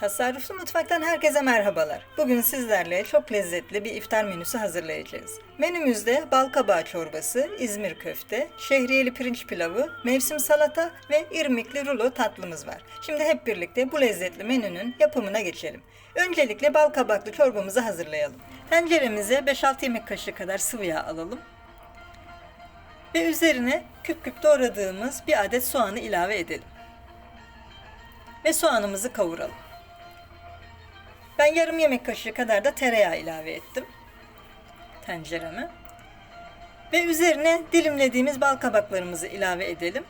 Tasarruflu Mutfak'tan herkese merhabalar. Bugün sizlerle çok lezzetli bir iftar menüsü hazırlayacağız. Menümüzde bal kabağı çorbası, İzmir köfte, şehriyeli pirinç pilavı, mevsim salata ve irmikli rulo tatlımız var. Şimdi hep birlikte bu lezzetli menünün yapımına geçelim. Öncelikle bal kabaklı çorbamızı hazırlayalım. Tenceremize 5-6 yemek kaşığı kadar sıvı yağ alalım. Ve üzerine küp küp doğradığımız bir adet soğanı ilave edelim. Ve soğanımızı kavuralım. Ben yarım yemek kaşığı kadar da tereyağı ilave ettim tencereme. Ve üzerine dilimlediğimiz bal kabaklarımızı ilave edelim.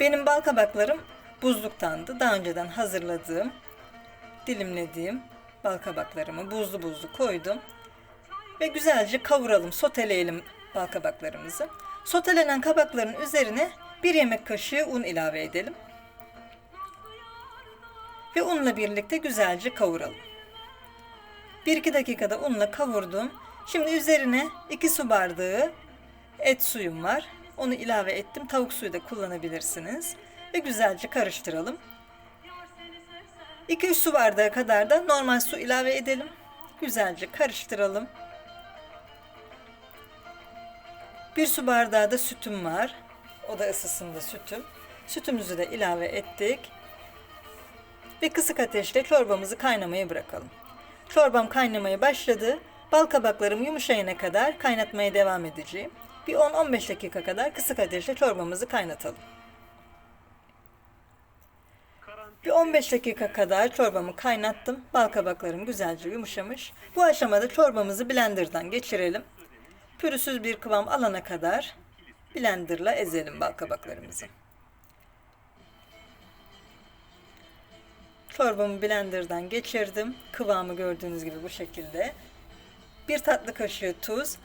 Benim bal kabaklarım buzluktandı. Daha önceden hazırladığım, dilimlediğim bal kabaklarımı buzlu buzlu koydum. Ve güzelce kavuralım, soteleyelim bal kabaklarımızı. Sotelenen kabakların üzerine bir yemek kaşığı un ilave edelim ve unla birlikte güzelce kavuralım. 1-2 dakikada unla kavurdum. Şimdi üzerine 2 su bardağı et suyum var. Onu ilave ettim. Tavuk suyu da kullanabilirsiniz. Ve güzelce karıştıralım. 2-3 su bardağı kadar da normal su ilave edelim. Güzelce karıştıralım. 1 su bardağı da sütüm var. O da ısısında sütüm. Sütümüzü de ilave ettik ve kısık ateşte çorbamızı kaynamaya bırakalım. Çorbam kaynamaya başladı. Bal kabaklarım yumuşayana kadar kaynatmaya devam edeceğim. Bir 10-15 dakika kadar kısık ateşte çorbamızı kaynatalım. Bir 15 dakika kadar çorbamı kaynattım. Bal kabaklarım güzelce yumuşamış. Bu aşamada çorbamızı blenderdan geçirelim. Pürüzsüz bir kıvam alana kadar blenderla ezelim bal kabaklarımızı. Çorbamı blenderdan geçirdim. Kıvamı gördüğünüz gibi bu şekilde. Bir tatlı kaşığı tuz,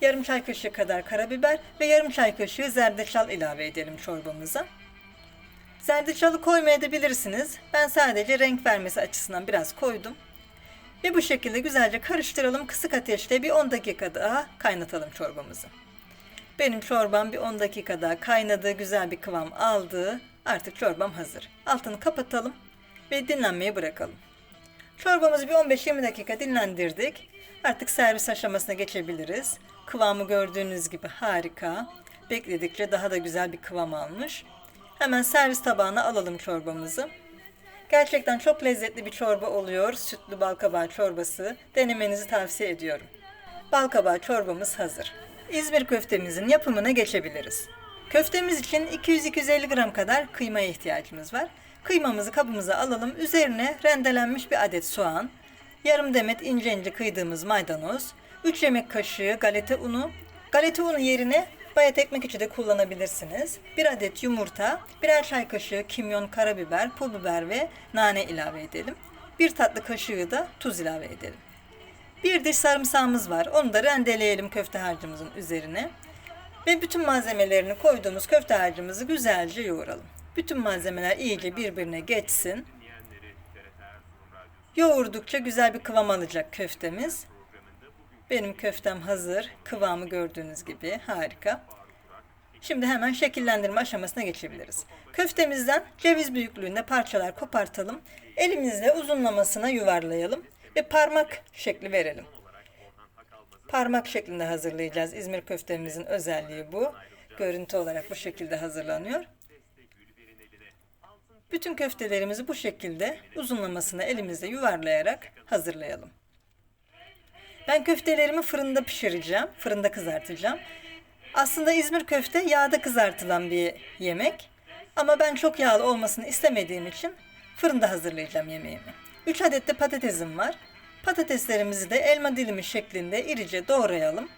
yarım çay kaşığı kadar karabiber ve yarım çay kaşığı zerdeçal ilave edelim çorbamıza. Zerdeçalı koymayabilirsiniz. Ben sadece renk vermesi açısından biraz koydum. Ve bu şekilde güzelce karıştıralım. Kısık ateşte bir 10 dakika daha kaynatalım çorbamızı. Benim çorbam bir 10 dakika daha kaynadı, güzel bir kıvam aldı. Artık çorbam hazır. Altını kapatalım ve dinlenmeye bırakalım. Çorbamızı bir 15-20 dakika dinlendirdik. Artık servis aşamasına geçebiliriz. Kıvamı gördüğünüz gibi harika. Bekledikçe daha da güzel bir kıvam almış. Hemen servis tabağına alalım çorbamızı. Gerçekten çok lezzetli bir çorba oluyor. Sütlü balkabağı çorbası. Denemenizi tavsiye ediyorum. Balkabağı çorbamız hazır. İzmir köftemizin yapımına geçebiliriz. Köftemiz için 200-250 gram kadar kıymaya ihtiyacımız var. Kıymamızı kabımıza alalım. Üzerine rendelenmiş bir adet soğan, yarım demet ince ince kıydığımız maydanoz, 3 yemek kaşığı galeta unu, galeta unu yerine bayat ekmek içi de kullanabilirsiniz. Bir adet yumurta, birer çay kaşığı kimyon, karabiber, pul biber ve nane ilave edelim. Bir tatlı kaşığı da tuz ilave edelim. Bir diş sarımsağımız var. Onu da rendeleyelim köfte harcımızın üzerine. Ve bütün malzemelerini koyduğumuz köfte harcımızı güzelce yoğuralım. Bütün malzemeler iyice birbirine geçsin. Yoğurdukça güzel bir kıvam alacak köftemiz. Benim köftem hazır. Kıvamı gördüğünüz gibi harika. Şimdi hemen şekillendirme aşamasına geçebiliriz. Köftemizden ceviz büyüklüğünde parçalar kopartalım. Elimizle uzunlamasına yuvarlayalım ve parmak şekli verelim. Parmak şeklinde hazırlayacağız. İzmir köftemizin özelliği bu. Görüntü olarak bu şekilde hazırlanıyor. Bütün köftelerimizi bu şekilde uzunlamasına elimizle yuvarlayarak hazırlayalım. Ben köftelerimi fırında pişireceğim, fırında kızartacağım. Aslında İzmir köfte yağda kızartılan bir yemek. Ama ben çok yağlı olmasını istemediğim için fırında hazırlayacağım yemeğimi. 3 adet de patatesim var. Patateslerimizi de elma dilimi şeklinde irice doğrayalım.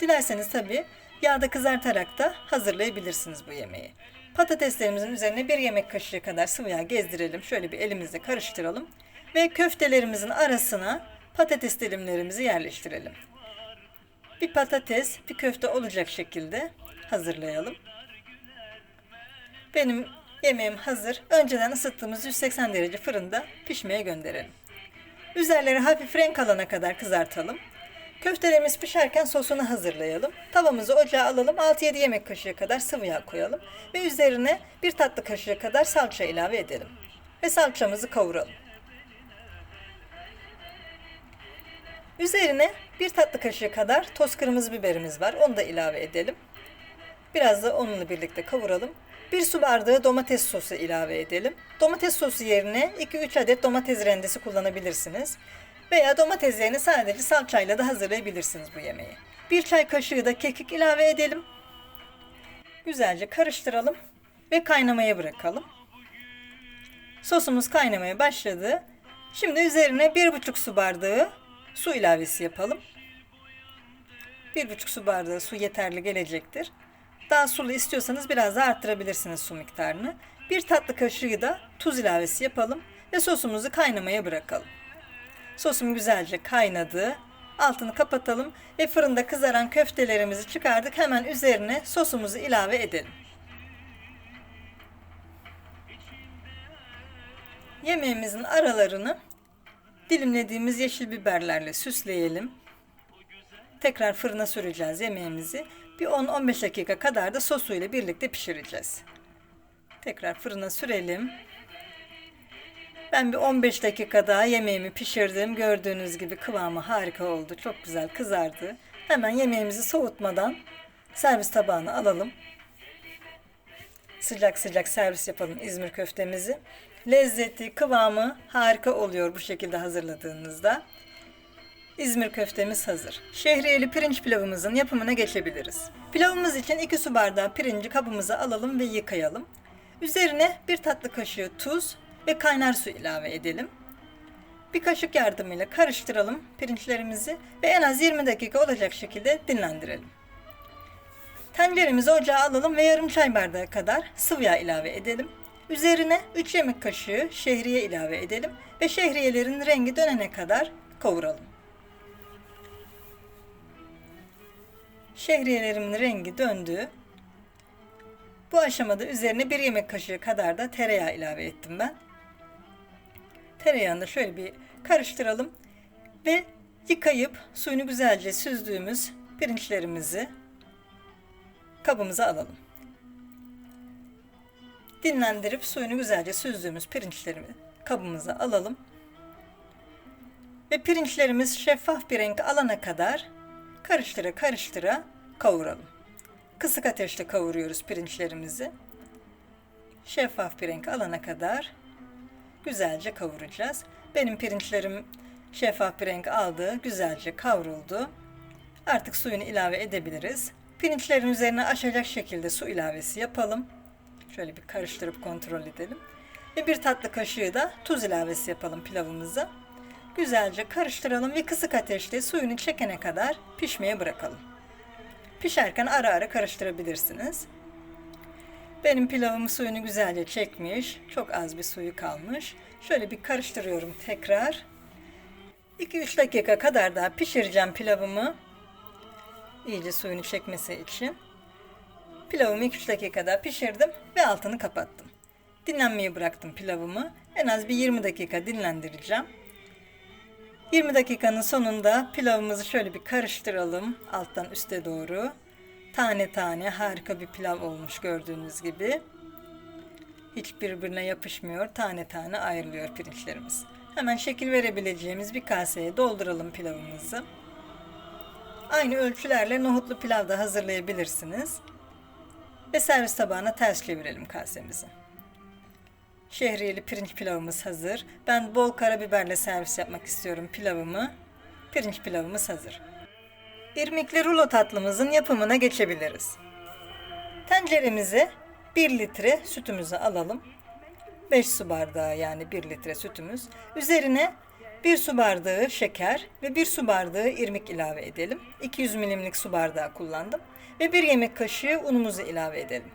Dilerseniz tabi yağda kızartarak da hazırlayabilirsiniz bu yemeği. Patateslerimizin üzerine bir yemek kaşığı kadar sıvı yağ gezdirelim. Şöyle bir elimizle karıştıralım. Ve köftelerimizin arasına patates dilimlerimizi yerleştirelim. Bir patates, bir köfte olacak şekilde hazırlayalım. Benim yemeğim hazır. Önceden ısıttığımız 180 derece fırında pişmeye gönderelim. Üzerleri hafif renk alana kadar kızartalım. Köftelerimiz pişerken sosunu hazırlayalım. Tavamızı ocağa alalım. 6-7 yemek kaşığı kadar sıvı yağ koyalım. Ve üzerine bir tatlı kaşığı kadar salça ilave edelim. Ve salçamızı kavuralım. Üzerine bir tatlı kaşığı kadar toz kırmızı biberimiz var. Onu da ilave edelim. Biraz da onunla birlikte kavuralım. Bir su bardağı domates sosu ilave edelim. Domates sosu yerine 2-3 adet domates rendesi kullanabilirsiniz. Veya domateslerini sadece salçayla da hazırlayabilirsiniz bu yemeği. Bir çay kaşığı da kekik ilave edelim. Güzelce karıştıralım ve kaynamaya bırakalım. Sosumuz kaynamaya başladı. Şimdi üzerine 1,5 su bardağı su ilavesi yapalım. 1,5 su bardağı su yeterli gelecektir. Daha sulu istiyorsanız biraz daha arttırabilirsiniz su miktarını. Bir tatlı kaşığı da tuz ilavesi yapalım ve sosumuzu kaynamaya bırakalım. Sosum güzelce kaynadı. Altını kapatalım ve fırında kızaran köftelerimizi çıkardık. Hemen üzerine sosumuzu ilave edelim. Yemeğimizin aralarını dilimlediğimiz yeşil biberlerle süsleyelim. Tekrar fırına süreceğiz yemeğimizi. Bir 10-15 dakika kadar da sosuyla birlikte pişireceğiz. Tekrar fırına sürelim. Ben bir 15 dakika daha yemeğimi pişirdim. Gördüğünüz gibi kıvamı harika oldu. Çok güzel kızardı. Hemen yemeğimizi soğutmadan servis tabağına alalım. Sıcak sıcak servis yapalım İzmir köftemizi. Lezzeti, kıvamı harika oluyor bu şekilde hazırladığınızda. İzmir köftemiz hazır. Şehriyeli pirinç pilavımızın yapımına geçebiliriz. Pilavımız için 2 su bardağı pirinci kabımıza alalım ve yıkayalım. Üzerine bir tatlı kaşığı tuz ve kaynar su ilave edelim. Bir kaşık yardımıyla karıştıralım pirinçlerimizi ve en az 20 dakika olacak şekilde dinlendirelim. Tenceremizi ocağa alalım ve yarım çay bardağı kadar sıvı yağ ilave edelim. Üzerine 3 yemek kaşığı şehriye ilave edelim ve şehriyelerin rengi dönene kadar kavuralım. Şehriyelerimin rengi döndü. Bu aşamada üzerine bir yemek kaşığı kadar da tereyağı ilave ettim ben. Tereyağını şöyle bir karıştıralım ve yıkayıp suyunu güzelce süzdüğümüz pirinçlerimizi kabımıza alalım. Dinlendirip suyunu güzelce süzdüğümüz pirinçlerimi kabımıza alalım. Ve pirinçlerimiz şeffaf bir renk alana kadar karıştıra karıştıra kavuralım. Kısık ateşte kavuruyoruz pirinçlerimizi. Şeffaf bir renk alana kadar güzelce kavuracağız. Benim pirinçlerim şeffaf bir renk aldı, güzelce kavruldu. Artık suyunu ilave edebiliriz. Pirinçlerin üzerine aşacak şekilde su ilavesi yapalım. Şöyle bir karıştırıp kontrol edelim. Ve bir tatlı kaşığı da tuz ilavesi yapalım pilavımıza. Güzelce karıştıralım ve kısık ateşte suyunu çekene kadar pişmeye bırakalım. Pişerken ara ara karıştırabilirsiniz. Benim pilavım suyunu güzelce çekmiş. Çok az bir suyu kalmış. Şöyle bir karıştırıyorum tekrar. 2-3 dakika kadar daha pişireceğim pilavımı. İyice suyunu çekmesi için. Pilavımı 2-3 dakika daha pişirdim ve altını kapattım. Dinlenmeye bıraktım pilavımı. En az bir 20 dakika dinlendireceğim. 20 dakikanın sonunda pilavımızı şöyle bir karıştıralım alttan üste doğru. Tane tane harika bir pilav olmuş gördüğünüz gibi. Hiç birbirine yapışmıyor. Tane tane ayrılıyor pirinçlerimiz. Hemen şekil verebileceğimiz bir kaseye dolduralım pilavımızı. Aynı ölçülerle nohutlu pilav da hazırlayabilirsiniz. Ve servis tabağına ters çevirelim kasemizi. Şehriyeli pirinç pilavımız hazır. Ben bol karabiberle servis yapmak istiyorum pilavımı. Pirinç pilavımız hazır. İrmikli rulo tatlımızın yapımına geçebiliriz. Tenceremize 1 litre sütümüzü alalım. 5 su bardağı yani 1 litre sütümüz. Üzerine 1 su bardağı şeker ve 1 su bardağı irmik ilave edelim. 200 milimlik su bardağı kullandım. Ve 1 yemek kaşığı unumuzu ilave edelim.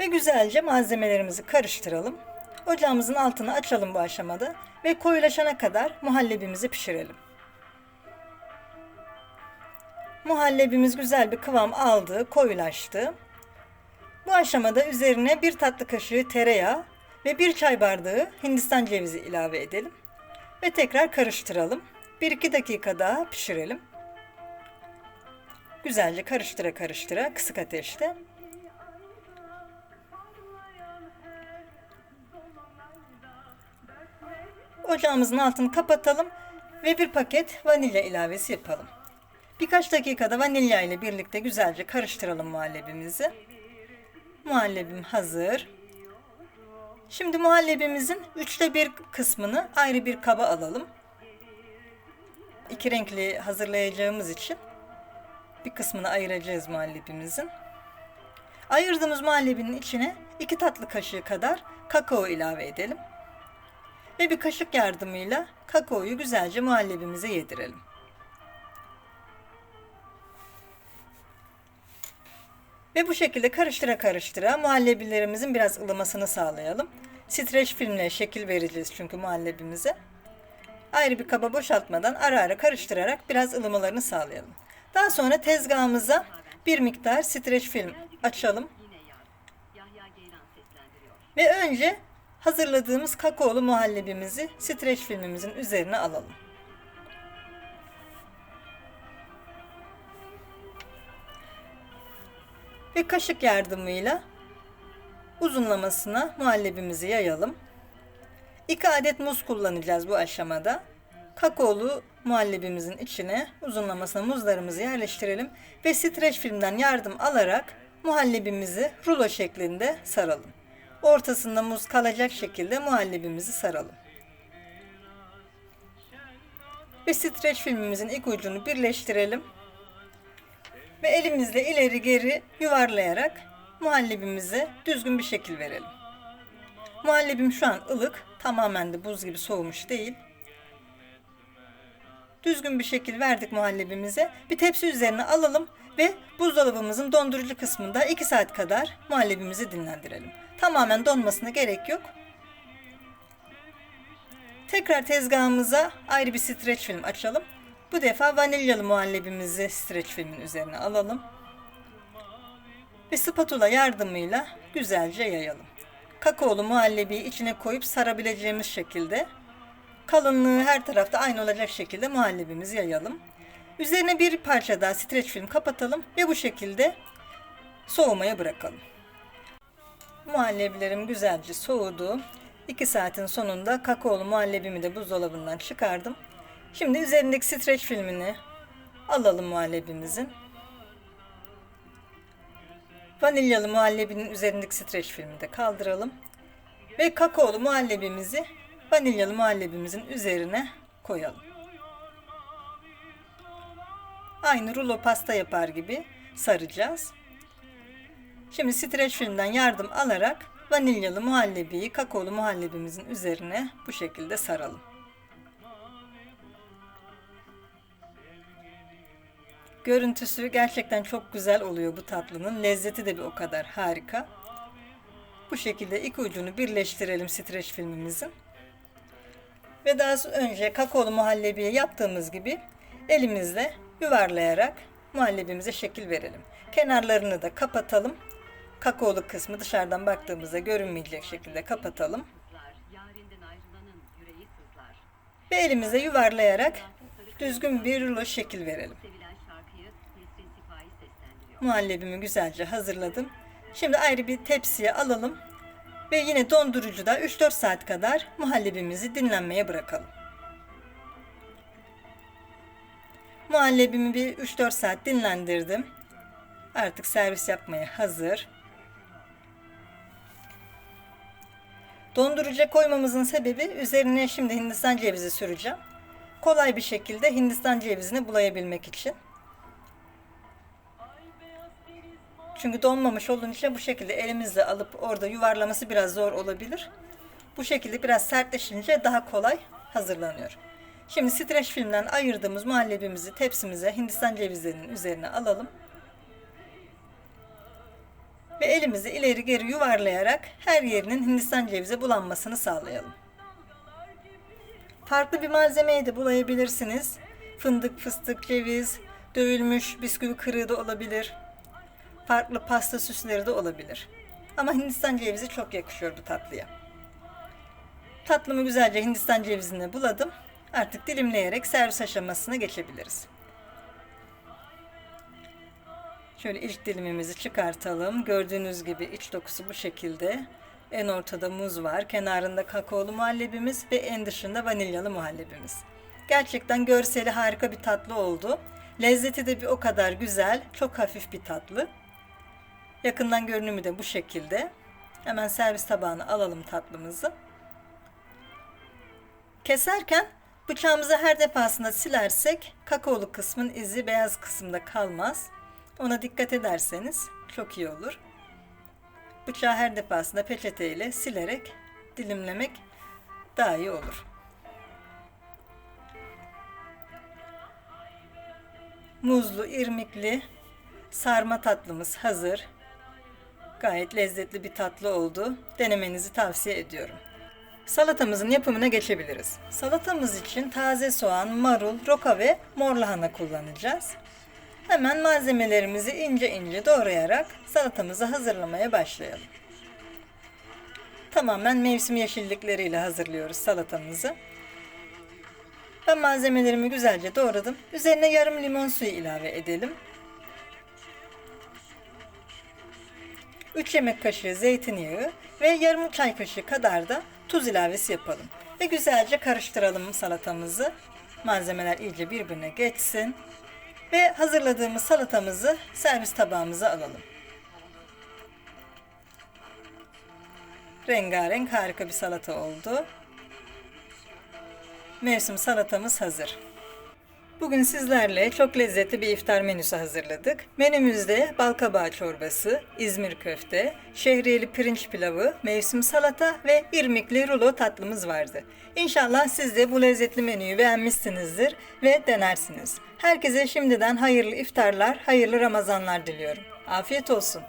Ve güzelce malzemelerimizi karıştıralım. Ocağımızın altını açalım bu aşamada ve koyulaşana kadar muhallebimizi pişirelim. Muhallebimiz güzel bir kıvam aldı, koyulaştı. Bu aşamada üzerine bir tatlı kaşığı tereyağı ve bir çay bardağı hindistan cevizi ilave edelim. Ve tekrar karıştıralım. 1-2 dakika daha pişirelim. Güzelce karıştıra karıştıra kısık ateşte. Ocağımızın altını kapatalım ve bir paket vanilya ilavesi yapalım. Birkaç dakikada vanilya ile birlikte güzelce karıştıralım muhallebimizi. Muhallebim hazır. Şimdi muhallebimizin üçte bir kısmını ayrı bir kaba alalım. İki renkli hazırlayacağımız için bir kısmını ayıracağız muhallebimizin. Ayırdığımız muhallebinin içine iki tatlı kaşığı kadar kakao ilave edelim. Ve bir kaşık yardımıyla kakaoyu güzelce muhallebimize yedirelim. Ve bu şekilde karıştıra karıştıra muhallebilerimizin biraz ılımasını sağlayalım. Streç filmle şekil vereceğiz çünkü muhallebimize. Ayrı bir kaba boşaltmadan ara ara karıştırarak biraz ılımalarını sağlayalım. Daha sonra tezgahımıza bir miktar streç film açalım. Ve önce hazırladığımız kakaolu muhallebimizi streç filmimizin üzerine alalım. Ve kaşık yardımıyla uzunlamasına muhallebimizi yayalım. 2 adet muz kullanacağız bu aşamada. Kakaolu muhallebimizin içine uzunlamasına muzlarımızı yerleştirelim ve streç filmden yardım alarak muhallebimizi rulo şeklinde saralım. Ortasında muz kalacak şekilde muhallebimizi saralım. Ve streç filmimizin ilk ucunu birleştirelim. Ve elimizle ileri geri yuvarlayarak muhallebimize düzgün bir şekil verelim. Muhallebim şu an ılık, tamamen de buz gibi soğumuş değil. Düzgün bir şekil verdik muhallebimize. Bir tepsi üzerine alalım ve buzdolabımızın dondurucu kısmında 2 saat kadar muhallebimizi dinlendirelim. Tamamen donmasına gerek yok. Tekrar tezgahımıza ayrı bir streç film açalım. Bu defa vanilyalı muhallebimizi streç filmin üzerine alalım. Ve spatula yardımıyla güzelce yayalım. Kakaolu muhallebiyi içine koyup sarabileceğimiz şekilde kalınlığı her tarafta aynı olacak şekilde muhallebimizi yayalım. Üzerine bir parça daha streç film kapatalım ve bu şekilde soğumaya bırakalım. Muhallebilerim güzelce soğudu. 2 saatin sonunda kakaolu muhallebimi de buzdolabından çıkardım. Şimdi üzerindeki streç filmini alalım muhallebimizin. Vanilyalı muhallebinin üzerindeki streç filmini de kaldıralım. Ve kakaolu muhallebimizi vanilyalı muhallebimizin üzerine koyalım. Aynı rulo pasta yapar gibi saracağız. Şimdi streç filmden yardım alarak vanilyalı muhallebiyi kakaolu muhallebimizin üzerine bu şekilde saralım. Görüntüsü gerçekten çok güzel oluyor bu tatlının. Lezzeti de bir o kadar harika. Bu şekilde iki ucunu birleştirelim streç filmimizin. Ve daha önce kakaolu muhallebiye yaptığımız gibi elimizle yuvarlayarak muhallebimize şekil verelim. Kenarlarını da kapatalım. Kakaolu kısmı dışarıdan baktığımızda görünmeyecek şekilde kapatalım. Ve elimize yuvarlayarak düzgün bir rulo şekil verelim. Muhallebimi güzelce hazırladım. Şimdi ayrı bir tepsiye alalım ve yine dondurucuda 3-4 saat kadar muhallebimizi dinlenmeye bırakalım. Muhallebimi bir 3-4 saat dinlendirdim. Artık servis yapmaya hazır. Dondurucuya koymamızın sebebi üzerine şimdi hindistan cevizi süreceğim. Kolay bir şekilde hindistan cevizini bulayabilmek için. Çünkü donmamış olduğun için bu şekilde elimizle alıp orada yuvarlaması biraz zor olabilir. Bu şekilde biraz sertleşince daha kolay hazırlanıyor. Şimdi streç filmden ayırdığımız muhallebimizi tepsimize hindistan cevizlerinin üzerine alalım. Ve elimizi ileri geri yuvarlayarak her yerinin hindistan cevizi bulanmasını sağlayalım. Farklı bir malzemeyi de bulayabilirsiniz. Fındık, fıstık, ceviz, dövülmüş bisküvi kırığı da olabilir farklı pasta süsleri de olabilir. Ama Hindistan cevizi çok yakışıyor bu tatlıya. Tatlımı güzelce Hindistan cevizini buladım. Artık dilimleyerek servis aşamasına geçebiliriz. Şöyle ilk dilimimizi çıkartalım. Gördüğünüz gibi iç dokusu bu şekilde. En ortada muz var, kenarında kakaolu muhallebimiz ve en dışında vanilyalı muhallebimiz. Gerçekten görseli harika bir tatlı oldu. Lezzeti de bir o kadar güzel, çok hafif bir tatlı. Yakından görünümü de bu şekilde. Hemen servis tabağına alalım tatlımızı. Keserken bıçağımızı her defasında silersek kakaolu kısmın izi beyaz kısımda kalmaz. Ona dikkat ederseniz çok iyi olur. Bıçağı her defasında peçeteyle silerek dilimlemek daha iyi olur. Muzlu, irmikli sarma tatlımız hazır. Gayet lezzetli bir tatlı oldu. Denemenizi tavsiye ediyorum. Salatamızın yapımına geçebiliriz. Salatamız için taze soğan, marul, roka ve mor lahana kullanacağız. Hemen malzemelerimizi ince ince doğrayarak salatamızı hazırlamaya başlayalım. Tamamen mevsim yeşillikleriyle hazırlıyoruz salatamızı. Ben malzemelerimi güzelce doğradım. Üzerine yarım limon suyu ilave edelim. 3 yemek kaşığı zeytinyağı ve yarım çay kaşığı kadar da tuz ilavesi yapalım. Ve güzelce karıştıralım salatamızı. Malzemeler iyice birbirine geçsin. Ve hazırladığımız salatamızı servis tabağımıza alalım. Rengarenk harika bir salata oldu. Mevsim salatamız hazır. Bugün sizlerle çok lezzetli bir iftar menüsü hazırladık. Menümüzde balkabağı çorbası, İzmir köfte, şehriyeli pirinç pilavı, mevsim salata ve irmikli rulo tatlımız vardı. İnşallah siz de bu lezzetli menüyü beğenmişsinizdir ve denersiniz. Herkese şimdiden hayırlı iftarlar, hayırlı Ramazanlar diliyorum. Afiyet olsun.